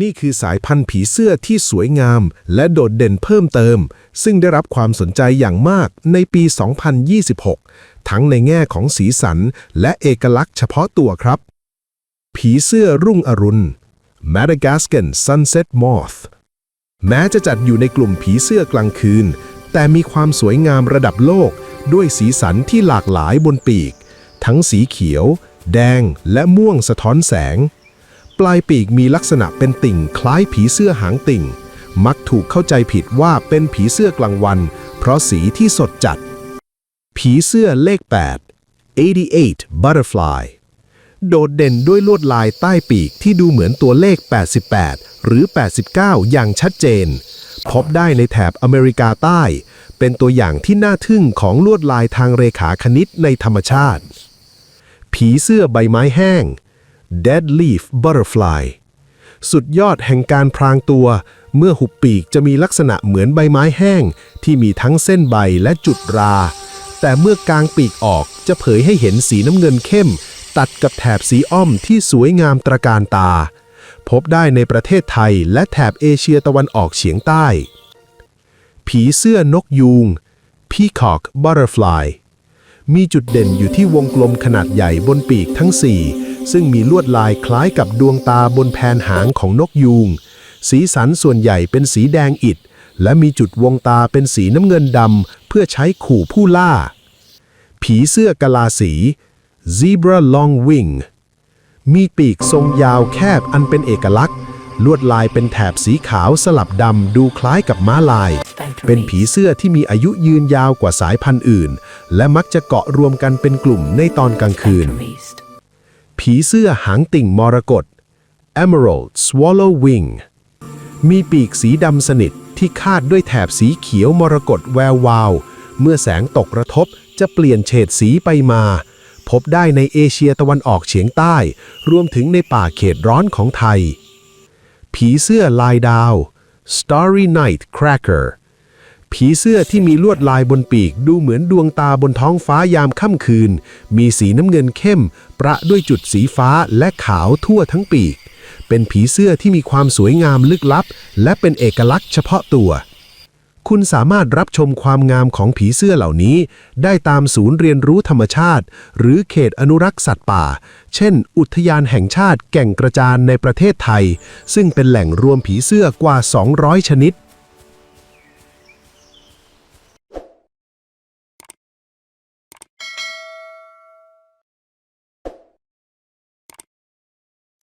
นี่คือสายพันธุ์ผีเสื้อที่สวยงาม และโดดเด่นเพิ่มเติม ซึ่งได้รับความสนใจอย่างมากในปี 2026 ทั้งในแง่ของสีสัน และเอกลักษณ์เฉพาะตัวครับ ผีเสื้อรุ่งอรุณ Madagascan Sunset Moth แม้จะจัดอยู่ในกลุ่มผีเสื้อกลางคืน แต่มีความสวยงามระดับโลก ด้วยสีสันที่หลากหลายบนปีก ทั้งสีเขียว แดงและม่วงสะท้อนแสง ปลายปีกมีลักษณะเป็นติ่งคล้ายผีเสื้อหางติ่ง มักถูกเข้าใจผิดว่าเป็นผีเสื้อกลางวัน เพราะสีที่สดจัด ผีเสื้อเลข 8 88 Butterfly โดดเด่นด้วยลวดลายใต้ปีกที่ดูเหมือนตัวเลข 88 หรือ 89 อย่างชัดเจน พบได้ในแถบอเมริกาใต้ เป็นตัวอย่างที่น่าทึ่งของลวดลายทางเรขาคณิตในธรรมชาติ ผีเสื้อใบไม้แห้ง Dead Leaf Butterfly สุดยอดแห่งการพรางตัว เมื่อหุบปีกจะมีลักษณะเหมือนใบไม้แห้ง ที่มีทั้งเส้นใบและจุดรา แต่เมื่อกางปีกออกจะเผยให้เห็นสีน้ำเงินเข้ม ตัดกับแถบสีอ้อมที่สวยงามตระการตา พบได้ในประเทศไทยและแถบเอเชียตะวันออกเฉียงใต้ ผีเสื้อนกยูง Peacock Butterfly มีจุดเด่นอยู่ที่วงกลมขนาดใหญ่บนปีกทั้ง4 ซึ่งมีลวดลายคล้ายกับดวงตาบนแผนหางของนกยูง สีสันส่วนใหญ่เป็นสีแดงอิฐและมีจุดวงตาเป็นสีน้ำเงินดำเพื่อใช้ขู่ผู้ล่า ผีเสื้อกะลาสี Zebra Long Wing มีปีกทรงยาวแคบอันเป็นเอกลักษณ์ ลวดลายเป็นแถบสีขาวสลับดำดูคล้ายกับม้าลาย เป็นผีเสื้อที่มีอายุยืนยาวกว่าสายพันธุ์อื่น และมักจะเกาะรวมกันเป็นกลุ่มในตอนกลางคืน ผีเสื้อหางติ่งมรกต Emerald Swallow Wing มีปีกสีดำสนิทที่คาดด้วยแถบสีเขียวมรกตแวววาว เมื่อแสงตกกระทบจะเปลี่ยนเฉดสีไปมา พบได้ในเอเชียตะวันออกเฉียงใต้ รวมถึงในป่าเขตร้อนของไทย ผีเสื้อลายดาว Starry Night Cracker ผีเสื้อที่มีลวดลายบนปีกดูเหมือนดวงตาบนท้องฟ้ายามค่ำคืน มีสีน้ำเงินเข้ม ประด้วยจุดสีฟ้าและขาวทั่วทั้งปีก เป็นผีเสื้อที่มีความสวยงามลึกลับ และเป็นเอกลักษณ์เฉพาะตัว คุณสามารถรับชมความงามของผีเสื้อเหล่านี้ ได้ตามศูนย์เรียนรู้ธรรมชาติ หรือเขตอนุรักษ์สัตว์ป่า เช่น อุทยานแห่งชาติแก่งกระจานในประเทศไทย ซึ่งเป็นแหล่งรวมผีเสื้อกว่า 200 ชนิด